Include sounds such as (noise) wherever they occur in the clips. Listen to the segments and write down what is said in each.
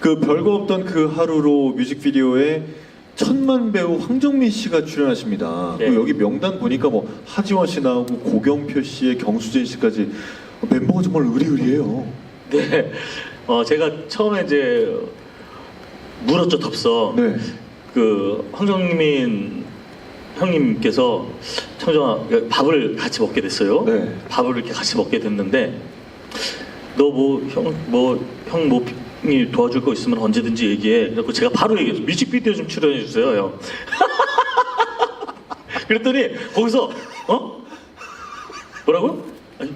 그 별거 없던 그 하루로 뮤직비디오에 천만 배우 황정민 씨가 출연하십니다. 네. 여기 명단 보니까 뭐 하지원 씨 나오고 고경표 씨에 경수진 씨까지 멤버가 정말 의리의리해요. 네. 어, 제가 처음에 이제 물었죠, 덥서. 네. 그 황정민 형님께서 청정아 밥을 같이 먹게 됐어요. 네. 밥을 이렇게 같이 먹게 됐는데 너 뭐 형 뭐 형뭐 도와줄 거 있으면 언제든지 얘기해. 그래서 제가 바로 얘기했어요. 뮤직비디오 좀 출연해 주세요, 형. (laughs) 그랬더니 거기서 어 뭐라고?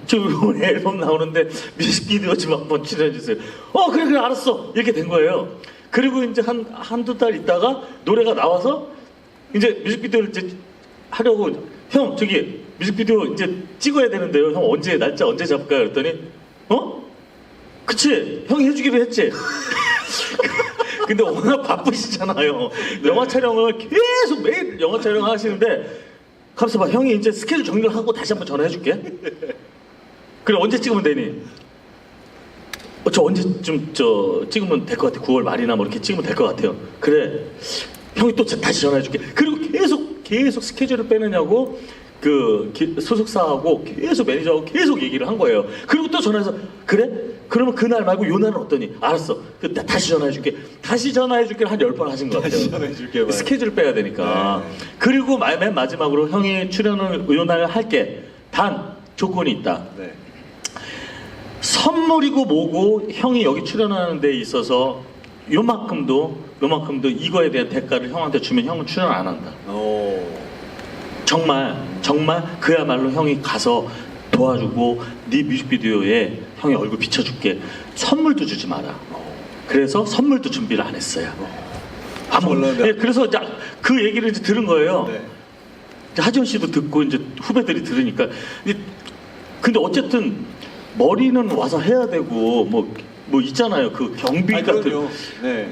저 이번에 앨범 나오는데 뮤직비디오 좀 한번 출연해 주세요. 어 그래 그래 알았어 이렇게 된 거예요. 그리고 이제 한 한두 달 있다가 노래가 나와서 이제 뮤직비디오를 이제 하려고 형 저기 뮤직비디오 이제 찍어야 되는데요. 형 언제 날짜 언제 잡을까요? 그랬더니 어? 그치 형이 해주기로 했지. (laughs) 근데 워낙 바쁘시잖아요. 영화 촬영을 계속 매일 영화 촬영 하시는데 가만있어 봐 형이 이제 스케줄 정리를 하고 다시 한번 전화해줄게. 그래 언제 찍으면 되니? 어, 저 언제쯤 저 찍으면 될 것 같아. 9월 말이나 뭐 이렇게 찍으면 될 것 같아요. 그래. 형이 또 저- 다시 전화해줄게. 그리고 계속 계속 스케줄을 빼느냐고 그 기- 소속사하고 계속 매니저하고 계속 얘기를 한 거예요. 그리고 또 전화해서 그래? 그러면 그날 말고 요 날은 어떠니? 알았어. 그 나 다시 전화해 줄게. 다시 전화해 줄게 한 열 번 하신 것 같아요. 다시 전화해줄게, 말. 스케줄 빼야 되니까. 네. 그리고 마- 맨 마지막으로 형이 출연을 요 날을 할게. 단 조건이 있다. 네. 선물이고 뭐고 형이 여기 출연하는 데 있어서 요만큼도 요만큼도 이거에 대한 대가를 형한테 주면 형은 출연 안 한다. 오. 정말 정말 그야말로 형이 가서 도와주고 네 뮤직비디오에 형이 얼굴 비춰줄게. 선물도 주지 마라. 그래서 선물도 준비를 안 했어요. 아무 몰랐는데. 예, 그래서 그 얘기를 이제 들은 거예요. 네. 하지원 씨도 듣고 이제 후배들이 들으니까 근데, 어쨌든 머리는 와서 해야 되고 뭐뭐 있잖아요 그 경비 아니, 같은. 네.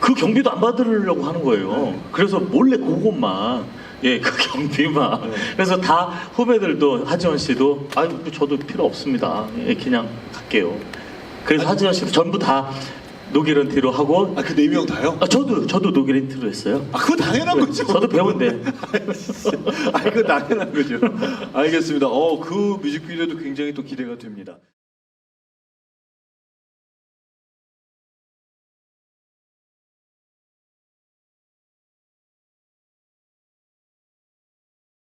그 경비도 안 받으려고 하는 거예요. 네. 그래서 몰래 그것만 예 그 경비만 네. 그래서 다 후배들도 하지원 씨도 아유 저도 필요 없습니다. 예 그냥 갈게요. 그래서 하지원 씨도 전부 다 노기런티로 하고 아 그 네 명 다요? 아, 저도 저도 노기런티로 했어요. 아 그거 당연한 거죠. 저도 배운데 (laughs) 아 이거 당연한 거죠. 알겠습니다. 어 그 뮤직비디오도 굉장히 또 기대가 됩니다.